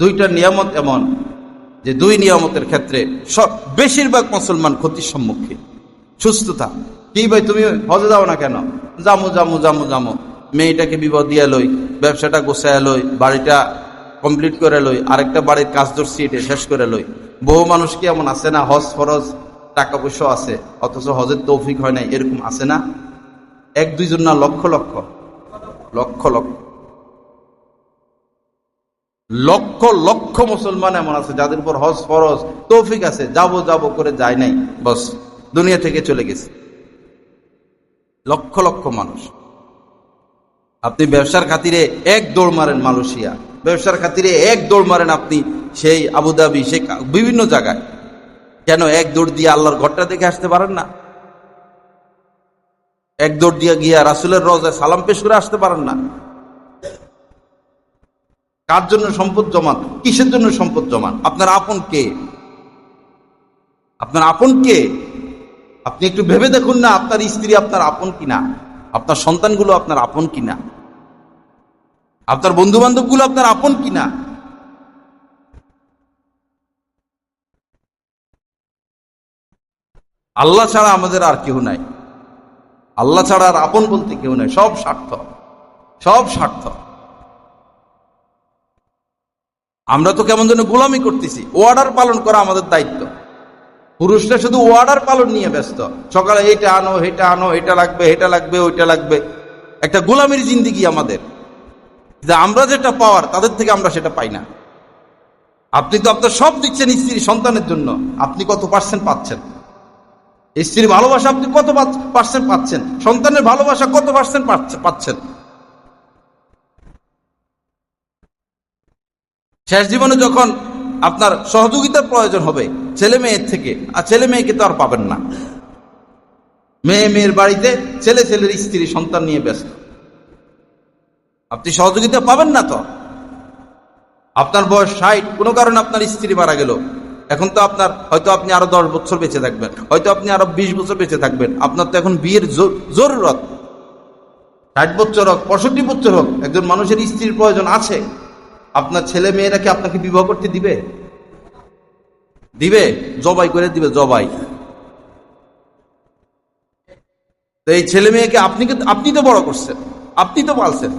দুইটা নিয়ামত এমন যে দুই নিয়ামতের ক্ষেত্রে সব বেশিরভাগ মুসলমান ক্ষতির সম্মুখীন। সুস্থতা। কি ভাই, তুমি হজে যাও না কেন? জামু জামু জামু জামু মেয়েটাকে বিবাহ দিয়ে লই, ব্যবসাটা গোছায় লই, বাড়িটা কমপ্লিট করে লই, আরেকটা বাড়ির কাজ ধরছি, এটা শেষ করে লই। বহু মানুষ কি এমন আছে না, হজ ফরজ, টাকা পয়সা আছে, অথচ হজের তৌফিক হয় নাই, এরকম আছে না? এক, দুইজন না, লক্ষ লক্ষ। লক্ষ লক্ষ। লক্ষ লক্ষ মুসলমান এমন আছে, যাদের উপর হজ ফরজ, তৌফিক আছে, যাব যাব করে যায় নাই, বস, দুনিয়া থেকে চলে গেছে। লক্ষ লক্ষ মানুষ। আপনি ব্যবসার খাতিরে এক দৌড় মারেন মালয়েশিয়া, ব্যবসার খাতিরে এক দৌড় মারেন আপনি সেই আবুধাবি কা- বিভিন্ন জায়গায়। কেন এক দৌড় দিয়ে আল্লাহর ঘরটা দেখে আসতে পারেন না? এক দৌড় দিয়ে গিয়া রাসুলের রোজায় সালাম পেশ করে আসতে পারেন না? কার জন্য সম্পদ জমান? কিসের জন্য সম্পদ জমান? আপনার আপন কে? আপনার আপন কে? আপনি একটু ভেবে দেখুন না, আপনার স্ত্রী আপনার আপন কিনা? আপনার সন্তানগুলো আপনার আপন কিনা? আপনার বন্ধু বান্ধবগুলো আপনার আপন কিনা? আল্লাহ ছাড়া আমাদের আর কেউ নাই। আল্লাহ ছাড়া আর আপন বলতে কেউ নাই। সব স্বার্থ সব স্বার্থ আমরা তো কেমন যেন গোলামি করতেছি। অর্ডার পালন করা আমাদের দায়িত্ব। পুরুষরা শুধু অর্ডার পালন নিয়ে ব্যস্ত। সকালে এটা আনো এটা আনো, এটা লাগবে এটা লাগবে, ওইটা লাগবে। একটা গোলামির জিন্দিগি আমাদের। আমরা যেটা পাওয়ার, তাদের থেকে আমরা সেটা পাই না। আপনি তো আপনার সব দিচ্ছেন স্ত্রী সন্তানের জন্য। আপনি কত পার্সেন্ট পাচ্ছেন? স্ত্রীর ভালোবাসা আপনি কত পার্সেন্ট পাচ্ছেন। সন্তানের ভালোবাসা কত পার্সেন্ট পাচ্ছেন। শেষ জীবনে যখন আপনার সহযোগিতার প্রয়োজন হবে, ছেলে মেয়ের থেকে, আর ছেলে মেয়েকে তো আর পাবেন না। মেয়ে মেয়ের বাড়িতে ছেলে ছেলের স্ত্রী সন্তান নিয়ে ব্যস্ত। আপনি সহযোগিতা পাবেন না তো? আপনার বয়স ষাট, কোনো কারণে আপনার স্ত্রী মারা গেল। এখন তো আপনার, হয়তো আপনি আরও দশ বছর বেঁচে থাকবেন, হয়তো আপনি আরও বিশ বছর বেঁচে থাকবেন। আপনার তো এখন বিয়ের জরুরত। ষাট বছর হোক, পঁয়ষট্টি বছর হোক, একজন মানুষের স্ত্রীর প্রয়োজন আছে। আপনার ছেলে মেয়েরা কি আপনাকে বিবাহ করতে দিবে? দিবে? জবাই করে দিবে, জবাই। তো এই ছেলে মেয়েকে আপনি আপনি তো বড় করছেন। আপনি তো পালছেন।